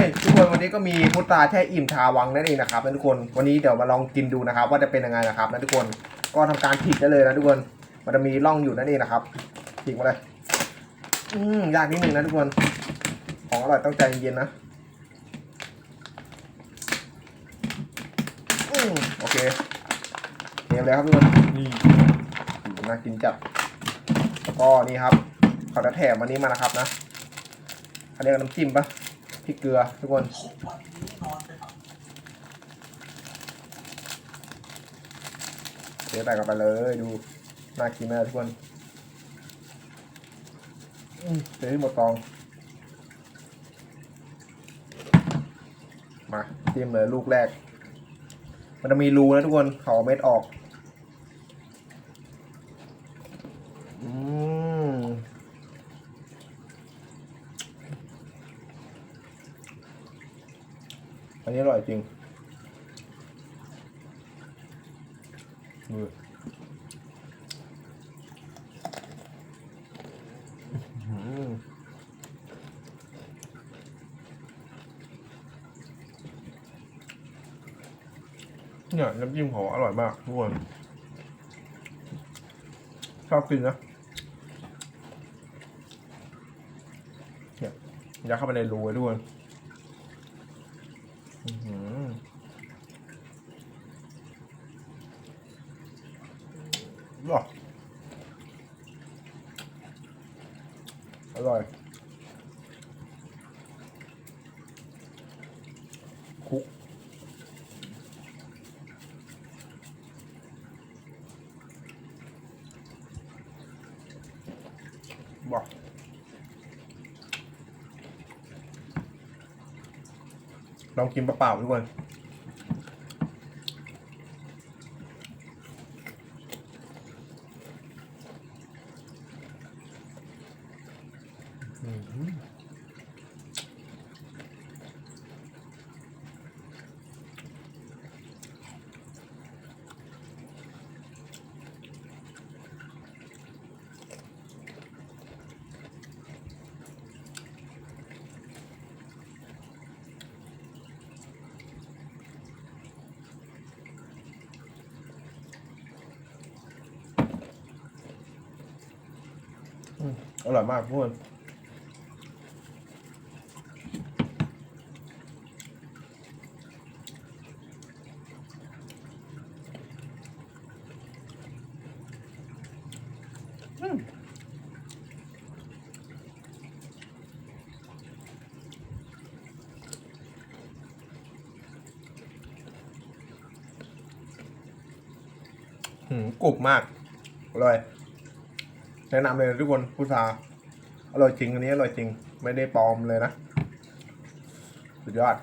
ยทุกคนวันนี้ก็มีพุทราแช่อิ่มชาวังนั่นเองนะครับนะทุกคนวันนี้เดี๋ยวมาลองกินดูนะครับ ว่าจะเป็นยังไงนะครับนะทุกคนก็ทำการฉีกได้เลยนะทุกคนมันจะมีร่องอยู่นั่นเองนะครับฉีกมาเลยอืมยากนิดนึงนะทุกคนของอร่อยต้องใจเย็นๆนะอืมโอเคเทเลยครับทุกคนนี่น่ากินจัดแล้วก็นี่ครับเขาจะแถมอันนี้มานะครับนะเขาเรียกน้ำจิ้มปะ พริกเกลือทุกคนเทใส่กันไปเลยดูน่ากินมากทุกคนอืมเทให้หมดกอง มาจิ้มเลยลูกแรก มันจะมีรูนะทุกคนเขาเอาเม็ดออก อันนี้อร่อยจริงดูเนี่ยน้ำจิ้มเขาอร่อยมากทุกคนชอบกินนะเนี่ยยัดเข้าไปในรูไว้ด้วย ว้าอร่อยคุกว้าว ลองกินเปล่าๆทุกคนอืม อร่อยมากทุกคนอืมหืมกรุบมากอร่อย แนะนำเลยทุกคนพุทราอร่อยจริงอันนี้อร่อยจริง ไม่ได้ปลอมเลยนะ สุดยอด